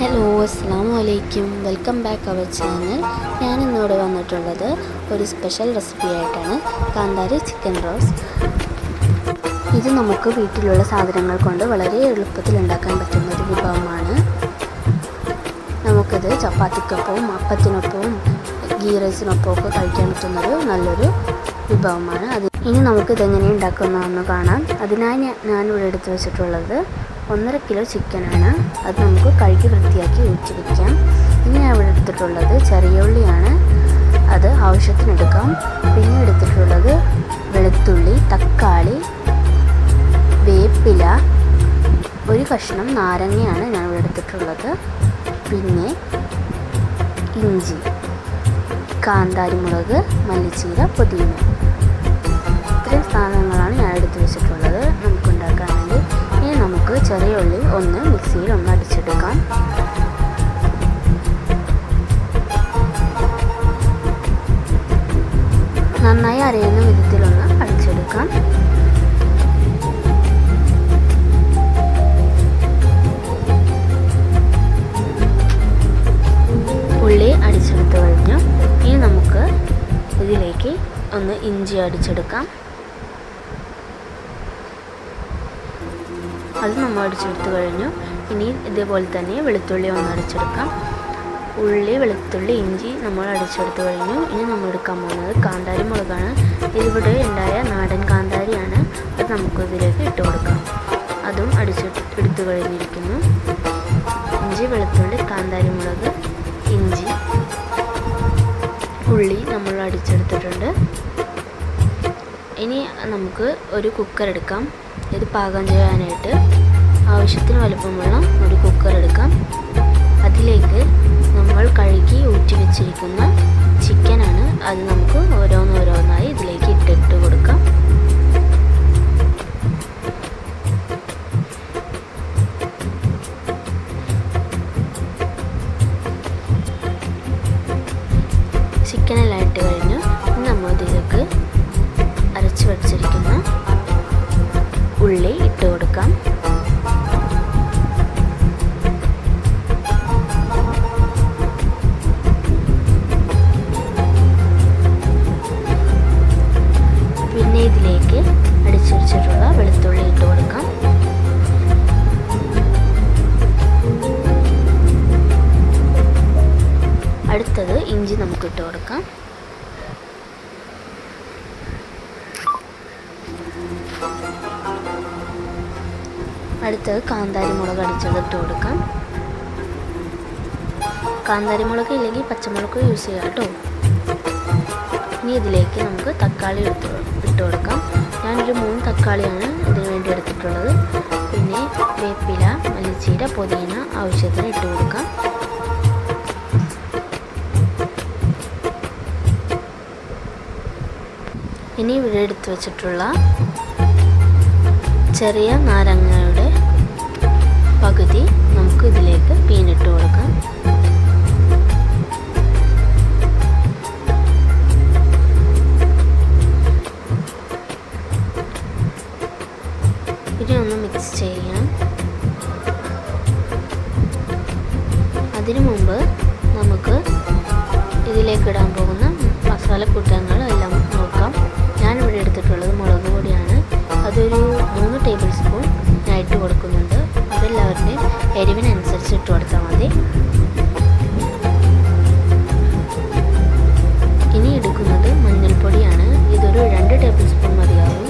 Hello അസ്സാം വലൈക്കും welcome back our channel. ഞാൻ ഇന്നിവിടെ വന്നിട്ടുള്ളത് ഒരു സ്പെഷ്യൽ റെസിപ്പി ആയിട്ടാണ്. കാന്താരി ചിക്കൻ റോസ് ഇത് നമുക്ക് വീട്ടിലുള്ള സാധനങ്ങൾ കൊണ്ട് വളരെ എളുപ്പത്തിൽ ഉണ്ടാക്കാൻ പറ്റുന്ന ഒരു വിഭവമാണ്. നമുക്കിത് ചപ്പാത്തിക്കൊപ്പവും അപ്പത്തിനൊപ്പവും ഗീ റൈസിനൊപ്പം ഒക്കെ കഴിക്കാൻ പറ്റുന്നൊരു നല്ലൊരു വിഭവമാണ്. അത് ഇനി നമുക്കിതെങ്ങനെ ഉണ്ടാക്കുന്നതെന്ന് കാണാം. അതിനായി ഞാൻ ഞാനിവിടെ എടുത്തു വെച്ചിട്ടുള്ളത് ഒന്നര കിലോ ചിക്കനാണ്. അത് നമുക്ക് കഴുകി വൃത്തിയാക്കി ഊറ്റി വയ്ക്കാം ഇനി ഞാൻ ഇവിടെ എടുത്തിട്ടുള്ളത് ചെറിയ ഉള്ളിയാണ്. അത് ആവശ്യത്തിനെടുക്കാം പിന്നെ എടുത്തിട്ടുള്ളത് വെളുത്തുള്ളി തക്കാളി വേപ്പില ഒരു കഷ്ണം നാരങ്ങയാണ് ഞാൻ ഇവിടെ എടുത്തിട്ടുള്ളത്. പിന്നെ ഇഞ്ചി കാന്താരിമുളക് മല്ലിച്ചീര പുതിന. നമുക്ക് ചെറിയ ഉള്ളി ഒന്ന് മിക്സിയിൽ ഒന്ന് അടിച്ചെടുക്കാം. നന്നായി അരയുന്ന വിധത്തിലൊന്ന് അടിച്ചെടുക്കാം. ഉള്ളി അടിച്ചെടുത്ത് കഴിഞ്ഞു. ഇനി നമുക്ക് ഇതിലേക്ക് ഒന്ന് ഇഞ്ചി അടിച്ചെടുക്കാം. അത് നമ്മൾ അടിച്ചെടുത്ത് കഴിഞ്ഞു. ഇനി ഇതേപോലെ തന്നെ വെളുത്തുള്ളി ഒന്ന് അടിച്ചെടുക്കാം ഉള്ളി വെളുത്തുള്ളി ഇഞ്ചി നമ്മൾ അടിച്ചെടുത്ത് കഴിഞ്ഞു. ഇനി നമ്മൾ എടുക്കാൻ പോകുന്നത് കാന്താരി മുളകാണ്. ഇതിവിടെ ഉണ്ടായ നാടൻ കാന്താരിയാണ്. അത് നമുക്ക് ഇതിലേക്ക് ഇട്ട് കൊടുക്കാം. അതും അടിച്ചെടുത്ത് എടുത്തു കഴിഞ്ഞിരിക്കുന്നു. ഇഞ്ചി വെളുത്തുള്ളി കാന്താരി മുളക് ഇഞ്ചി ഉള്ളി നമ്മൾ അടിച്ചെടുത്തിട്ടുണ്ട്. ഇനി നമുക്ക് ഒരു കുക്കർ എടുക്കാം. ഇത് പാകം ചെയ്യാനായിട്ട് ആവശ്യത്തിന് വലുപ്പമുള്ള ഒരു കുക്കർ എടുക്കാം. അതിലേക്ക് നമ്മൾ കഴുകി ഊറ്റി വെച്ചിരിക്കുന്ന ചിക്കനാണ് അത് നമുക്ക് ഓരോന്നോരോന്നായി ഇതിലേക്ക് ഇട്ടിട്ട് കൊടുക്കാം. ചിക്കനെല്ലാം ഇട്ട് കഴിഞ്ഞു ഉള്ളി ഇട്ട് കൊടുക്കാം. പിന്നെ ഇതിലേക്ക് അടിച്ചു വെച്ചിട്ടുള്ള വെളുത്തുള്ളി ഇട്ട് കൊടുക്കാം. അടുത്തത് ഇഞ്ചി നമുക്ക് ഇട്ട് കൊടുക്കാം. അടുത്തത് കാന്താരി മുളക് അടിച്ചതിട്ട് കൊടുക്കാം. കാന്താരി മുളക് ഇല്ലെങ്കിൽ പച്ചമുളക് യൂസ് ചെയ്യാം കേട്ടോ. ഇനി ഇതിലേക്ക് നമുക്ക് തക്കാളി എടുത്ത് ഇട്ട് കൊടുക്കാം. ഞാനൊരു മൂന്ന് തക്കാളിയാണ് ഇതിന് വേണ്ടി എടുത്തിട്ടുള്ളത്. പിന്നെ വേപ്പില മല്ലിച്ചീര പുതിന ആവശ്യത്തിന് ഇട്ട് കൊടുക്കാം. ഇനി ഇവിടെ എടുത്തു വെച്ചിട്ടുള്ള ചെറിയ നാരങ്ങയുടെ പകുതി നമുക്ക് ഇതിലേക്ക് പീനിട്ട് കൊടുക്കാം. ഇനി ഒന്ന് മിക്സ് ചെയ്യാം. അതിനു മുമ്പ് നമുക്ക് ഇതിലേക്ക് ഇടാൻ പോകുന്ന മസാലക്കൂട്ടങ്ങൾ എല്ലാം നോക്കാം. ഞാനിവിടെ എടുത്തിട്ടുള്ളത് മുളക് പൊടിയാണ്. അതൊരു മൂന്ന് ടേബിൾ സ്പൂൺ ഞാൻ ഇട്ട് കൊടുക്കുന്നുണ്ട്. അതെല്ലാവരുടെയും എരിവിനനുസരിച്ച് ഇട്ട് കൊടുത്താൽ മതി. ഇനി എടുക്കുന്നത് മഞ്ഞൾപ്പൊടിയാണ്. ഇതൊരു രണ്ട് ടേബിൾ സ്പൂൺ മതിയാവും.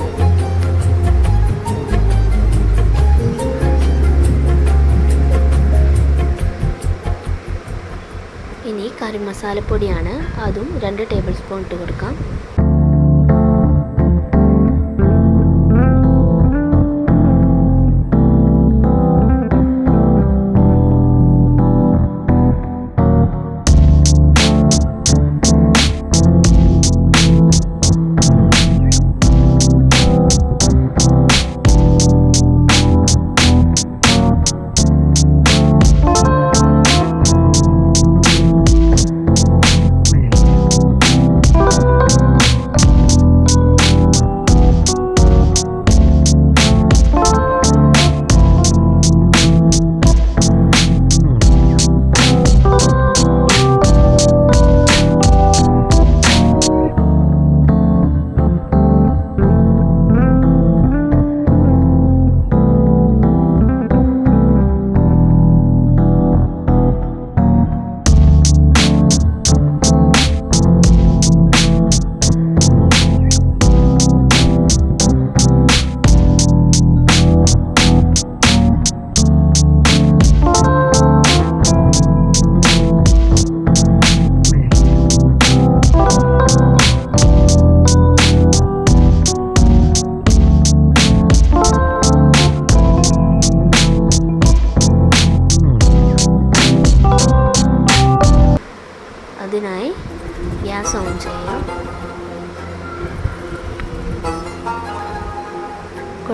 ഇനി കറി മസാലപ്പൊടിയാണ്. അതും രണ്ട് ടേബിൾ സ്പൂൺ ഇട്ട് കൊടുക്കാം.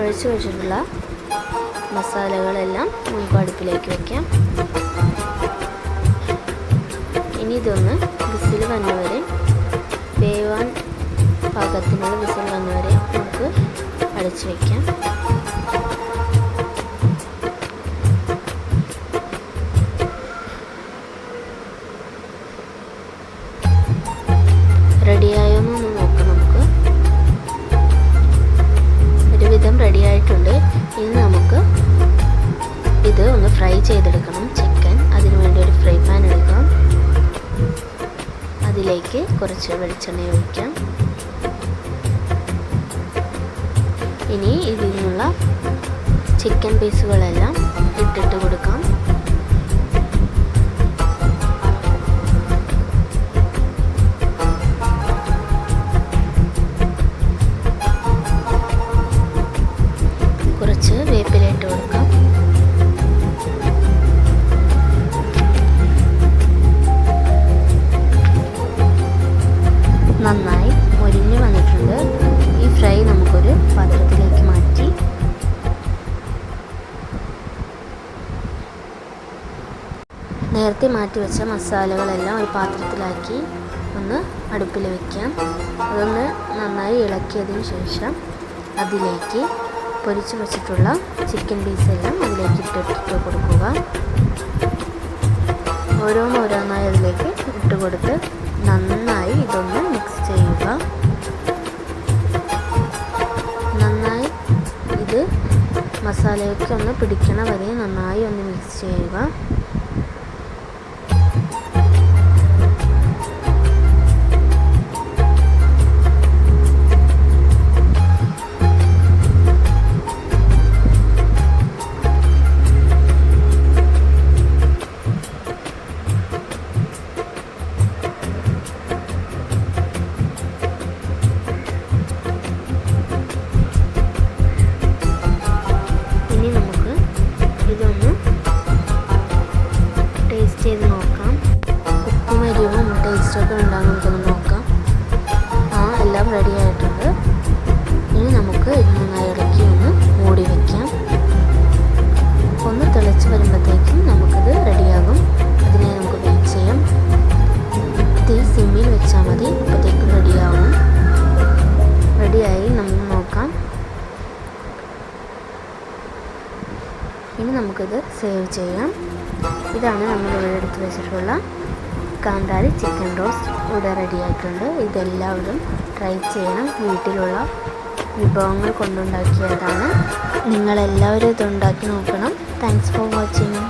കുഴച്ച് വെച്ചിട്ടുള്ള മസാലകളെല്ലാം നമുക്ക് വയ്ക്കാം ഇനി ഇതൊന്ന് വിസിൽ വന്നവരെ വേവാൻ പാകത്തിനുള്ള വിസിൽ വന്നവരെ നമുക്ക് അടച്ചു വയ്ക്കാം ചെയ്തെടുക്കണം ചിക്കൻ. അതിനുവേണ്ടി ഒരു ഫ്രൈ പാൻ എടുക്കാം. അതിലേക്ക് കുറച്ച് വെളിച്ചെണ്ണ ഒഴിക്കാം. ഇനി ഇതിനുള്ള ചിക്കൻ പീസുകളെല്ലാം ഇട്ടിട്ട് കൊടുക്കാം. നേരത്തെ മാറ്റി വെച്ച മസാലകളെല്ലാം ഒരു പാത്രത്തിലാക്കി ഒന്ന് അടുപ്പിൽ വയ്ക്കാം അതൊന്ന് നന്നായി ഇളക്കിയതിന് ശേഷം അതിലേക്ക് പൊരിച്ച് വെച്ചിട്ടുള്ള ചിക്കൻ പീസെല്ലാം അതിലേക്ക് ഇട്ടിട്ട് കൊടുക്കുക. ഓരോന്നോരോന്നായി അതിലേക്ക് ഇട്ട് കൊടുത്ത് നന്നായി ഇതൊന്ന് മിക്സ് ചെയ്യുക. നന്നായി ഇത് മസാലയൊക്കെ ഒന്ന് പിടിക്കണ വരെ നന്നായി ഒന്ന് മിക്സ് ചെയ്യുക. നമുക്കിത് സേവ് ചെയ്യാം. ഇതാണ് നമ്മൾ ഇവിടെ എടുത്ത് വെച്ചിട്ടുള്ള കാന്താരി ചിക്കൻ റോസ്റ്റ് ഇവിടെ റെഡി ആയിട്ടുണ്ട്. ഇതെല്ലാവരും ട്രൈ ചെയ്യണം. വീട്ടിലുള്ള വിഭവങ്ങൾ കൊണ്ടുണ്ടാക്കിയതാണ്. നിങ്ങളെല്ലാവരും ഇതുണ്ടാക്കി നോക്കണം. Thanks for watching